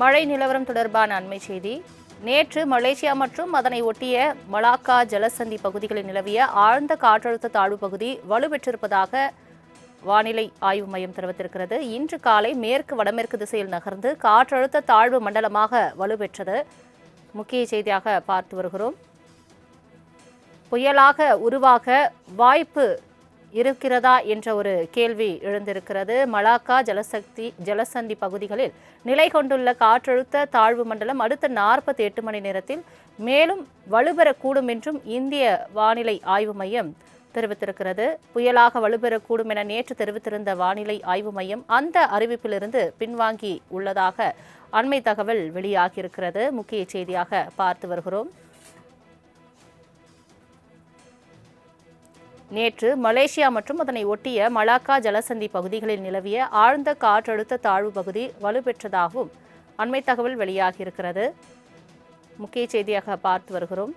மழை நிலவரம் தொடர்பான அண்மை செய்தி. நேற்று மலேசியா மற்றும் அதனை ஒட்டிய மலாக்கா ஜலசந்தி பகுதிகளில் நிலவிய ஆழ்ந்த காற்றழுத்த தாழ்வு பகுதி வலுப்பெற்றிருப்பதாக வானிலை ஆய்வு மையம் தெரிவித்திருக்கிறது. இன்று காலை மேற்கு வடமேற்கு திசையில் நகர்ந்து காற்றழுத்த தாழ்வு மண்டலமாக வலுப்பெற்றது. முக்கிய செய்தியாக பார்த்து வருகிறோம். புயலாக உருவாக வாய்ப்பு இருக்கிறதா என்ற ஒரு கேள்வி எழுந்திருக்கிறது. மலாக்கா ஜலசக்தி ஜலசந்தி பகுதிகளில் நிலை கொண்டுள்ள காற்றழுத்த தாழ்வு மண்டலம் அடுத்த நாற்பத்தி எட்டு மணி நேரத்தில் மேலும் வலுப்பெறக்கூடும் என்றும் இந்திய வானிலை ஆய்வு மையம் தெரிவித்திருக்கிறது. புயலாக வலுப்பெறக்கூடும் என நேற்று தெரிவித்திருந்த வானிலை ஆய்வு மையம் அந்த அறிவிப்பிலிருந்து பின்வாங்கி உள்ளதாக அண்மை தகவல் வெளியாகியிருக்கிறது. முக்கிய செய்தியாக பார்த்து வருகிறோம். நேற்று மலேசியா மற்றும் அதனை ஒட்டிய மலாக்கா ஜலசந்தி பகுதிகளில் நிலவிய ஆழ்ந்த காற்றழுத்த தாழ்வு பகுதி வலுப்பெற்றதாகவும் அண்மை தகவல் வெளியாகியிருக்கிறது. முக்கிய செய்தியாக பார்த்து வருகிறோம்.